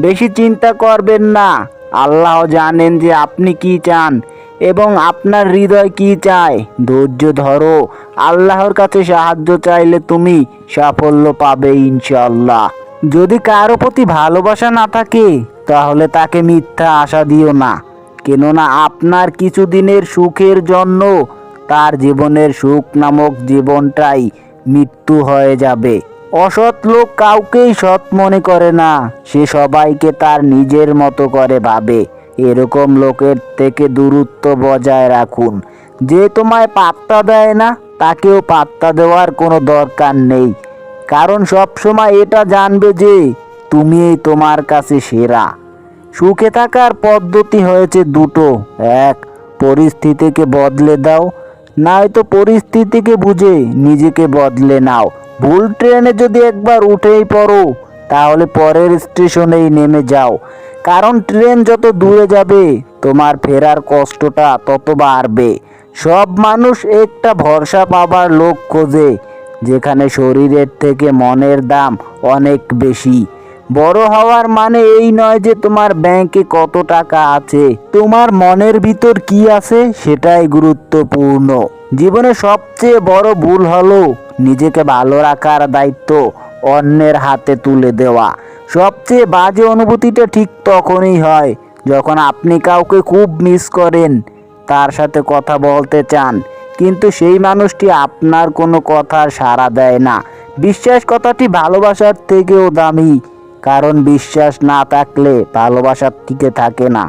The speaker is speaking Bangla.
বেশি চিন্তা করবেন না। আল্লাহ জানেন যে আপনি কি চান এবং আপনার হৃদয় কি চায়। ধৈর্য ধরো। আল্লাহর কাছে সাহায্য চাইলে তুমি সাফল্য পাবে ইনশাল্লাহ যদি কারও প্রতি ভালোবাসা না থাকে, তাহলে তাকে মিথ্যা আশা দিও না। কেননা আপনার কিছুদিনের সুখের জন্য তার জীবনের সুখ নামক জীবনটাই মৃত্যু হয়ে যাবে। অসৎ লোক কাউকেই সৎ মনে করে না। সে সবাইকে তার নিজের মতো করে ভাবে। এরকম লোকের থেকে দূরত্ব বজায় রাখুন। যে তোমায় পাত্তা দেয় না, তাকেও পাত্তা দেওয়ার কোনো দরকার নেই। কারণ সব সময় এটা জানবে যে, তুমিই তোমার কাছে সেরা। সুখে থাকার পদ্ধতি হয়েছে দুটো। এক, পরিস্থিতিকে বদলে দাও। নয়তো পরিস্থিতিকে বুঝে নিজেকে বদলে নাও। ভুল ট্রেনে যদি একবার উঠেই পড়ো, তাহলে পরের স্টেশনেই নেমে যাও। কারণ ট্রেন যত দূরে যাবে, তোমার ফেরার কষ্টটা তত বাড়বে। সব মানুষ একটা ভরসা পাবার লোক খোঁজে, যেখানে শরীরের থেকে মনের দাম অনেক বেশি। বড় হওয়ার মানে এই নয় যে তোমার ব্যাংকে কত টাকা আছে। তোমার মনের ভিতর কি আছে সেটাই গুরুত্বপূর্ণ। জীবনে সবচেয়ে বড় ভুল হলো নিজেকে ভালো রাখার দায়িত্ব অন্যের হাতে তুলে দেওয়া। সবচেয়ে বাজে অনুভূতিটা ঠিক তখনই হয় যখন আপনি কাউকে খুব মিস করেন, তার সাথে কথা বলতে চান, কিন্তু সেই মানুষটি আপনার কোনো কথার সাড়া দেয় না। বিশ্বাস কথাটি ভালোবাসার থেকেও দামি। কারণ বিশ্বাস না থাকলে ভালোবাসা টিকে থাকে না।